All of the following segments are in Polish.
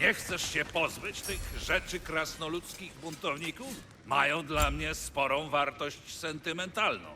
Nie chcesz się pozbyć tych rzeczy krasnoludzkich buntowników? Mają dla mnie sporą wartość sentymentalną.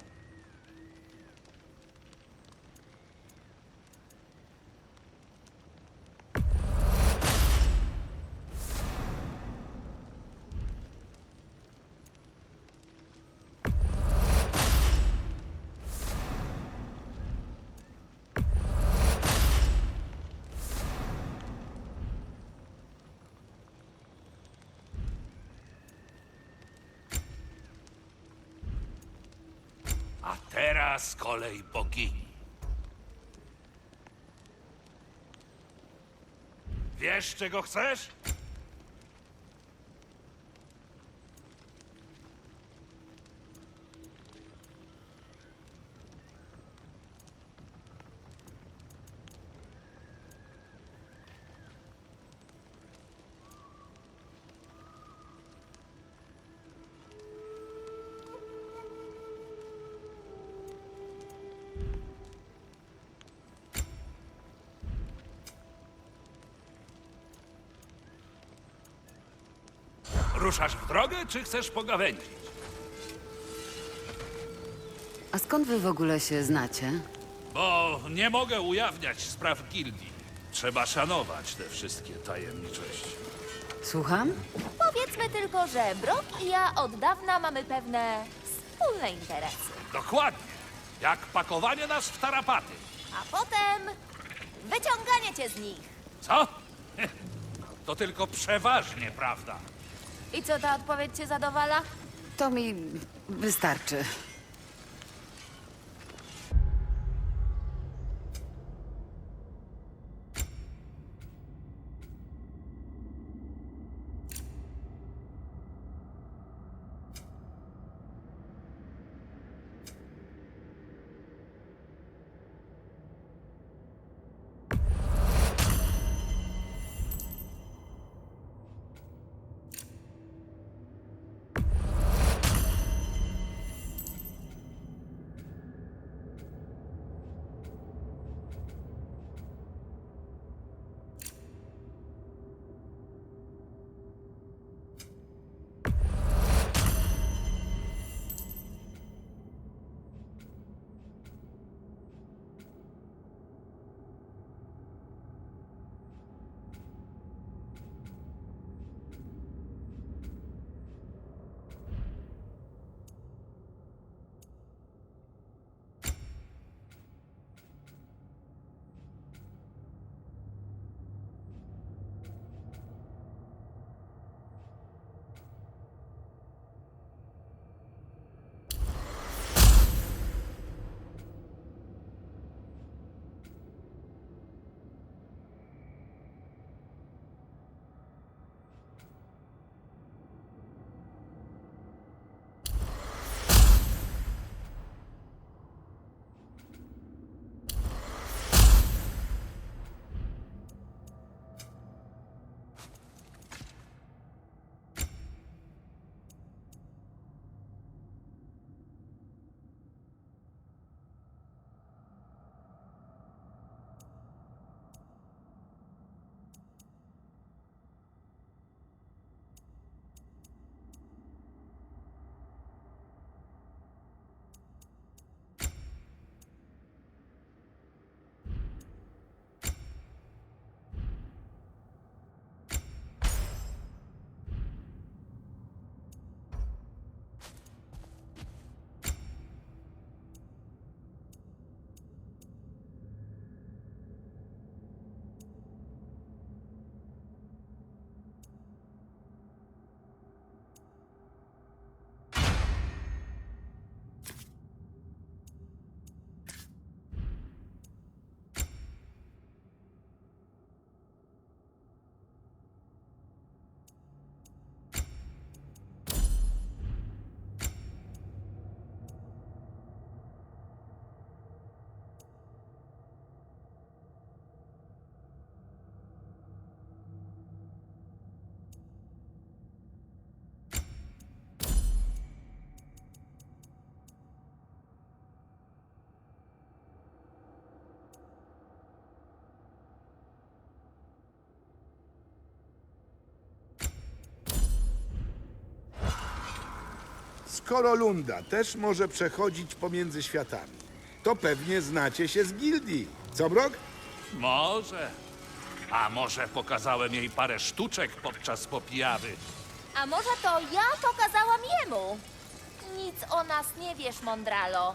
Teraz kolej bogini. Wiesz, czego chcesz? Ruszasz w drogę, czy chcesz pogawędzić? A skąd wy w ogóle się znacie? Bo nie mogę ujawniać spraw gildii. Trzeba szanować te wszystkie tajemniczości. Słucham? Powiedzmy tylko, że Brok i ja od dawna mamy pewne wspólne interesy. Dokładnie. Jak pakowanie nas w tarapaty. A potem wyciąganie cię z nich. Co? To tylko przeważnie prawda. I co ta odpowiedź cię zadowala? To mi wystarczy. Skoro Lunda też może przechodzić pomiędzy światami, to pewnie znacie się z gildii. Co, Brok? Może. A może pokazałem jej parę sztuczek podczas popijawy. A może to ja pokazałam jemu? Nic o nas nie wiesz, Mondralo.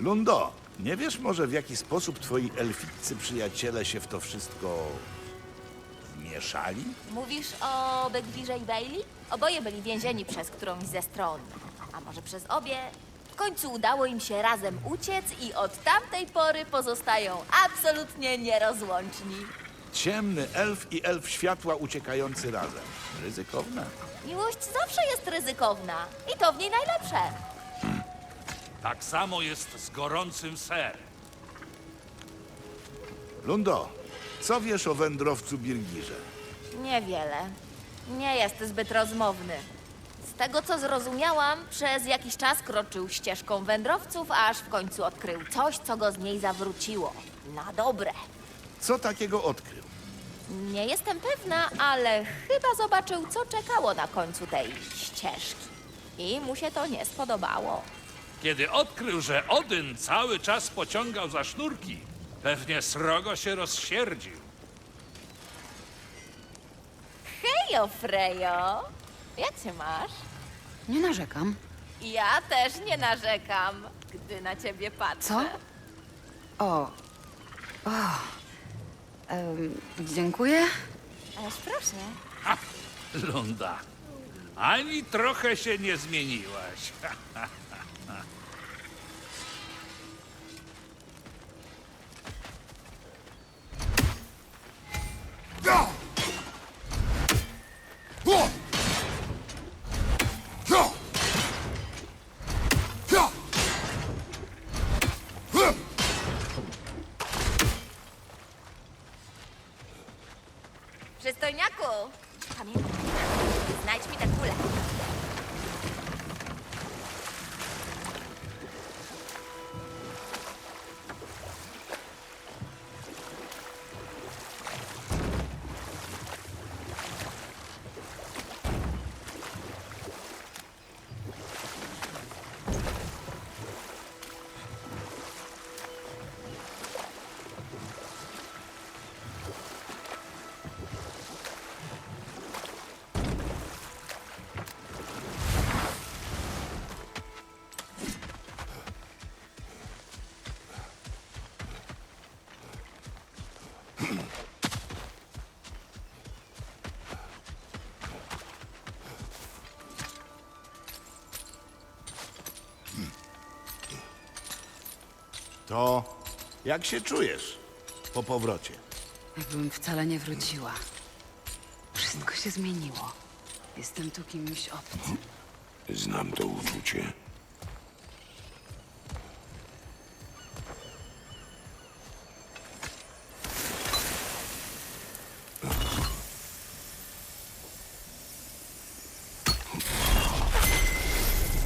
Lundo, nie wiesz może w jaki sposób twoi elficcy przyjaciele się w to wszystko wmieszali? Mówisz o Begwirze i Bailey? Oboje byli więzieni przez którąś ze stron. A może przez obie? W końcu udało im się razem uciec i od tamtej pory pozostają absolutnie nierozłączni. Ciemny elf i elf światła uciekający razem. Ryzykowne. Miłość zawsze jest ryzykowna i to w niej najlepsze. Tak samo jest z gorącym ser. Lundo, co wiesz o wędrowcu Birgirze? Niewiele. Nie jest zbyt rozmowny. Z tego co zrozumiałam, przez jakiś czas kroczył ścieżką wędrowców, aż w końcu odkrył coś, co go z niej zawróciło. Na dobre. Co takiego odkrył? Nie jestem pewna, ale chyba zobaczył, co czekało na końcu tej ścieżki. I mu się to nie spodobało. Kiedy odkrył, że Odyn cały czas pociągał za sznurki, pewnie srogo się rozsierdził. Hejo, Frejo! Jak się masz? Nie narzekam. Ja też nie narzekam, gdy na ciebie patrzę. Co? O. O. Em, dziękuję. Ależ proszę. Ha! Lunda, ani trochę się nie zmieniłaś. Go! To jak się czujesz po powrocie? Jakbym wcale nie wróciła. Wszystko się zmieniło. Jestem tu kimś obcym. Znam to uczucie.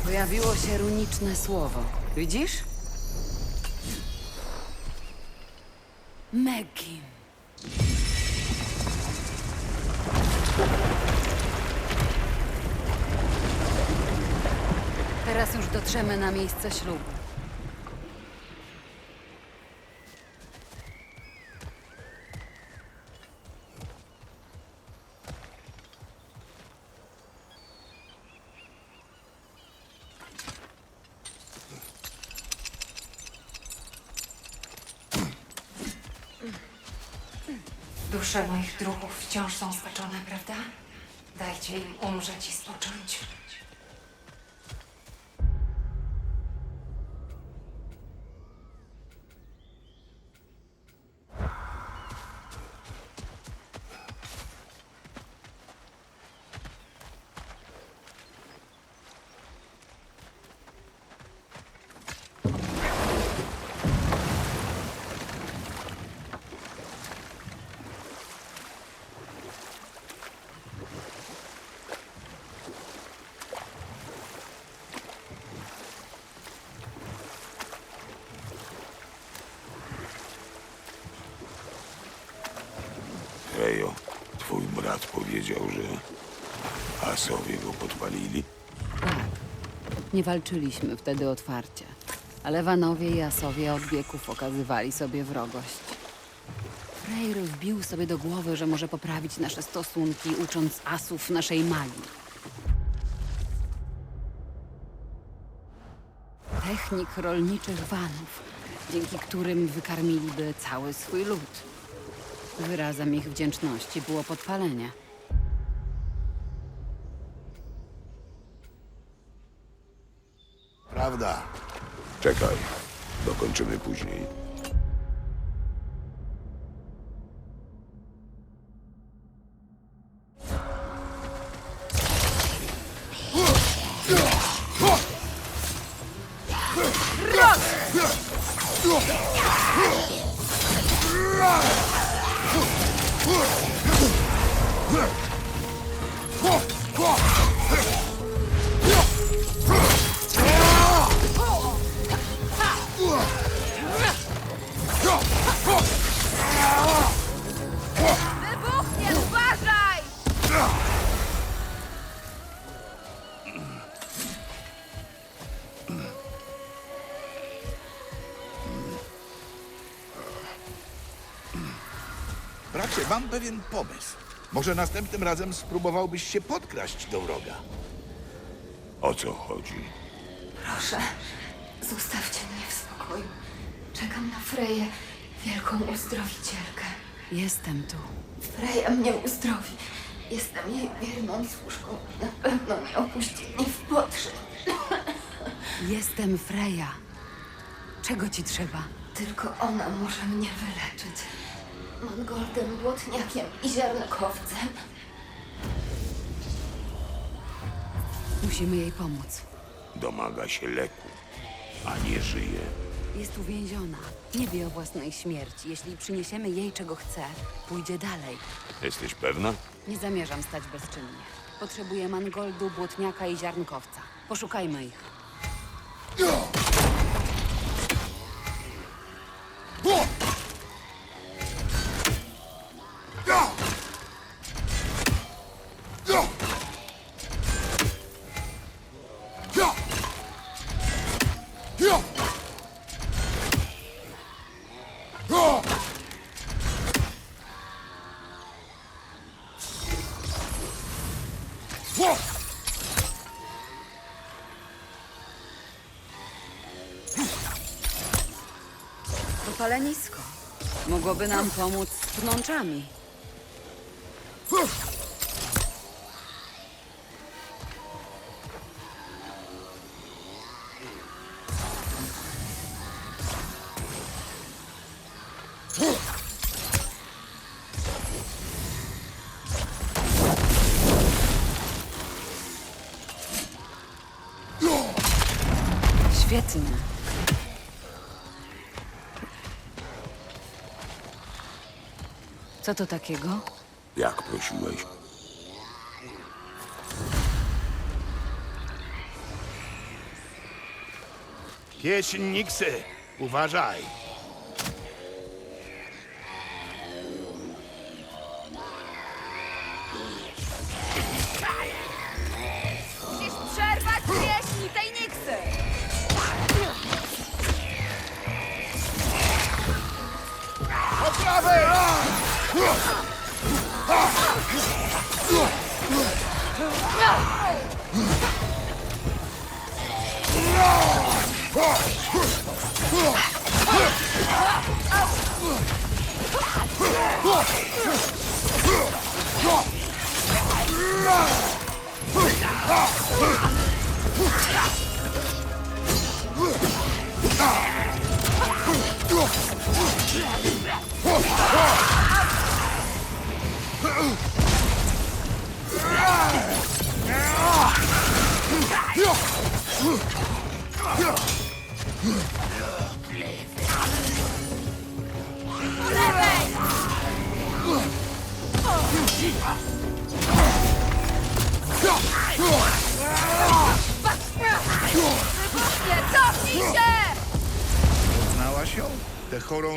Pojawiło się runiczne słowo. Widzisz? Megin. Teraz już dotrzemy na miejsce ślubu. Dusze moich druhów wciąż są spaczone, prawda? Dajcie im umrzeć i spocząć. Powiedział, że A sobie go podpalili? Tak. Nie walczyliśmy wtedy otwarcie. Ale Wanowie i Asowie od wieków okazywali sobie wrogość. Freyr wbił sobie do głowy, że może poprawić nasze stosunki, ucząc Asów naszej magii. Technik rolniczych Wanów, dzięki którym wykarmiliby cały swój lud. Wyrazem ich wdzięczności było podpalenie. Prawda. Czekaj, dokończymy później. Pomysł. Może następnym razem spróbowałbyś się podkraść do wroga. O co chodzi? Proszę, zostawcie mnie w spokoju. Czekam na Freję, wielką uzdrowicielkę. Jestem tu. Freja mnie uzdrowi. Jestem jej wierną służką. Na pewno nie opuści mnie w potrze. Jestem Freja. Czego ci trzeba? Tylko ona może mnie wyleczyć. Mangoldem, błotniakiem i ziarnkowcem. Musimy jej pomóc. Domaga się leku, a nie żyje. Jest uwięziona. Nie wie o własnej śmierci. Jeśli przyniesiemy jej czego chce, pójdzie dalej. Jesteś pewna? Nie zamierzam stać bezczynnie. Potrzebuję mangoldu, błotniaka i ziarnkowca. Poszukajmy ich. To palenisko. Mogłoby nam pomóc z pnączami. Świetnie. Co to takiego? Jak prosiłeś? Pieśń Niksy, uważaj.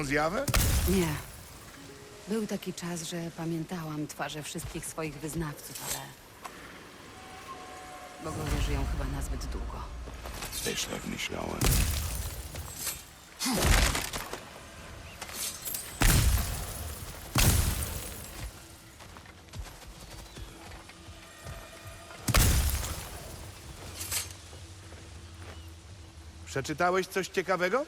Zjawę? Nie. Był taki czas, że pamiętałam twarze wszystkich swoich wyznawców, ale Bogowie żyją chyba nazbyt długo. Też tak myślałem. Przeczytałeś coś ciekawego?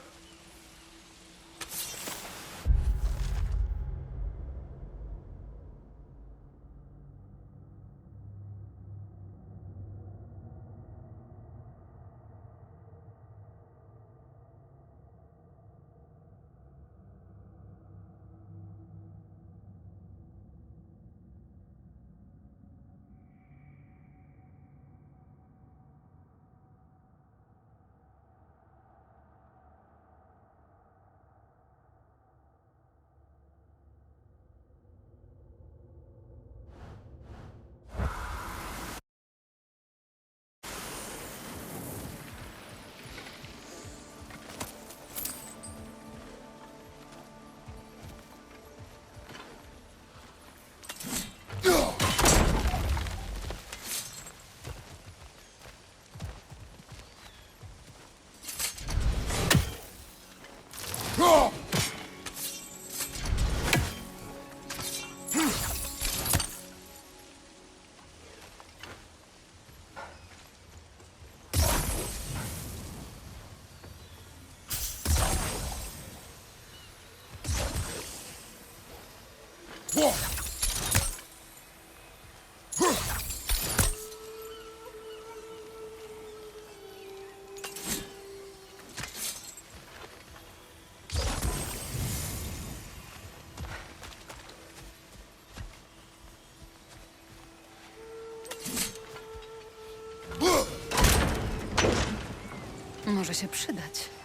Może się przydać.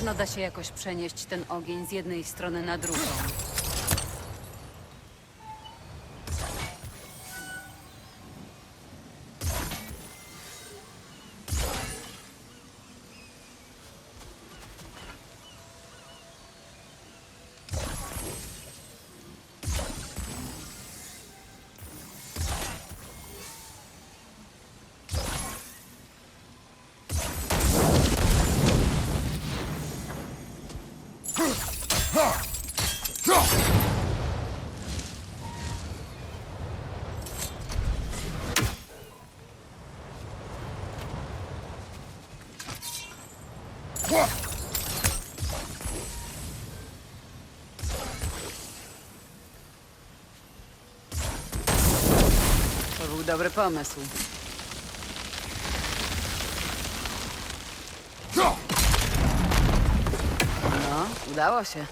Pewno da się jakoś przenieść ten ogień z jednej strony na drugą. Dobry pomysł. No, udało się.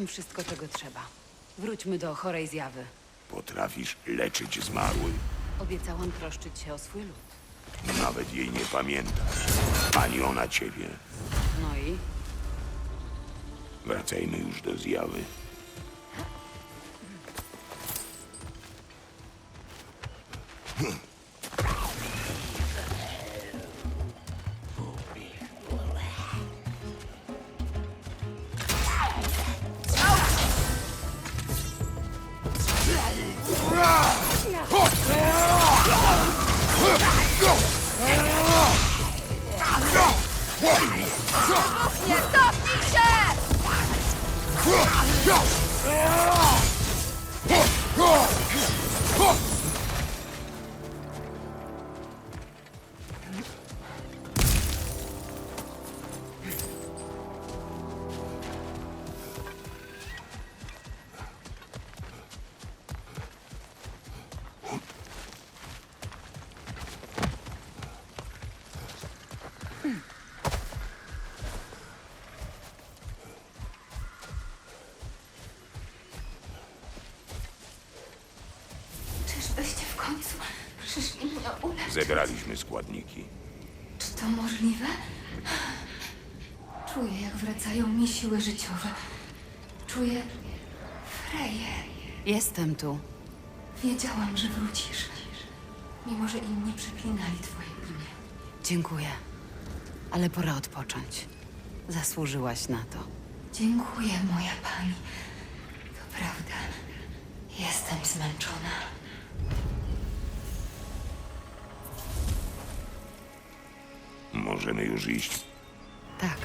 Mam wszystko, czego trzeba. Wróćmy do chorej zjawy. Potrafisz leczyć zmarłych. Obiecałam troszczyć się o swój lud. Nawet jej nie pamiętasz. Ani ona ciebie. No i Wracajmy już do zjawy. Nie cofnij się! Zebraliśmy składniki. Czy to możliwe? Czuję, jak wracają mi siły życiowe. Czuję Freję. Jestem tu. Wiedziałam, że wrócisz. Mimo, że inni przeklinali twoje imię. Dziękuję. Ale pora odpocząć. Zasłużyłaś na to. Dziękuję, moja pani. To prawda. Jestem zmęczona. Możemy już iść. Tak,